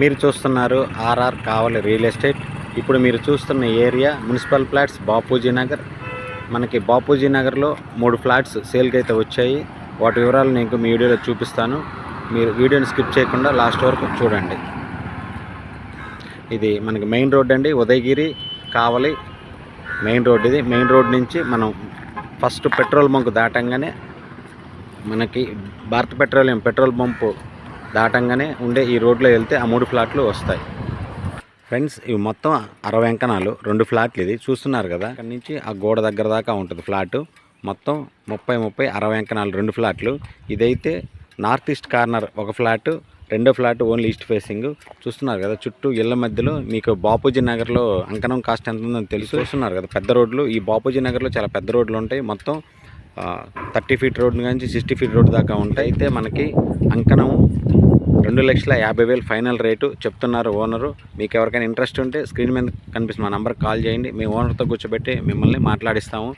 మీరు చూస్తున్నారు ఆర్ఆర్ కావలి real estate. ఇప్పుడు మీరు చూస్తున్న area municipal flats Bapuji Nagar. మనకి బాపూజీ నగర్లో మూడు ఫ్లాట్స్ సేల్కి అయితే వచ్చాయి. వాటి వివరాలు నేను మీ వీడియోలో చూపిస్తాను. మీరు వీడియోని స్కిప్ చేయకుండా లాస్ట్ వరకు చూడండి. ఇది మనకి మెయిన్ రోడ్ అండి ఉదయగిరి కావలి మెయిన్ రోడ్ ఇది. మెయిన్ రోడ్ నుంచి మనం ఫస్ట్ పెట్రోల్ బంక్ దాటంగానే మనకి భారత పెట్రోలియం పెట్రోల్ పంపు దాటంగానే ఉండే ఈ రోడ్లో వెళ్తే ఆ మూడు ఫ్లాట్లు వస్తాయి. ఫ్రెండ్స్ ఇవి మొత్తం అరవై అంకణాలు. రెండు ఫ్లాట్లు ఇది. చూస్తున్నారు కదా? అక్కడి నుంచి ఆ గోడ దగ్గర దాకా ఉంటుంది ఫ్లాట్. మొత్తం ముప్పై ముప్పై అరవై అంకణాలు రెండు ఫ్లాట్లు. ఇదైతే నార్త్ ఈస్ట్ కార్నర్ ఒక ఫ్లాట్ రెండో ఫ్లాట్ ఓన్లీ ఈస్ట్ ఫేసింగ్. చూస్తున్నారు కదా? చుట్టూ ఇళ్ళ మధ్యలో మీకు బాపూజీ నగర్లో అంకణం కాస్ట్ ఎంత ఉందని తెలుసు. చూస్తున్నారు కదా? పెద్ద రోడ్లు. ఈ బాపూజీ నగర్లో చాలా పెద్ద రోడ్లు ఉంటాయి. మొత్తం థర్టీ ఫీట్ రోడ్ నుంచి సిక్స్టీ ఫీట్ రోడ్ దాకా ఉంటాయి. అయితే మనకి అంకణం రెండు లక్షల యాభై వేలు ఫైనల్ రేటు చెప్తున్నారు ఓనరు. మీకు ఎవరికైనా ఇంట్రెస్ట్ ఉంటే స్క్రీన్ మీద కనిపిస్తున్న మా నంబర్కి కాల్ చేయండి. మీ ఓనర్తో కూర్చోబెట్టి మిమ్మల్ని మాట్లాడిస్తాము.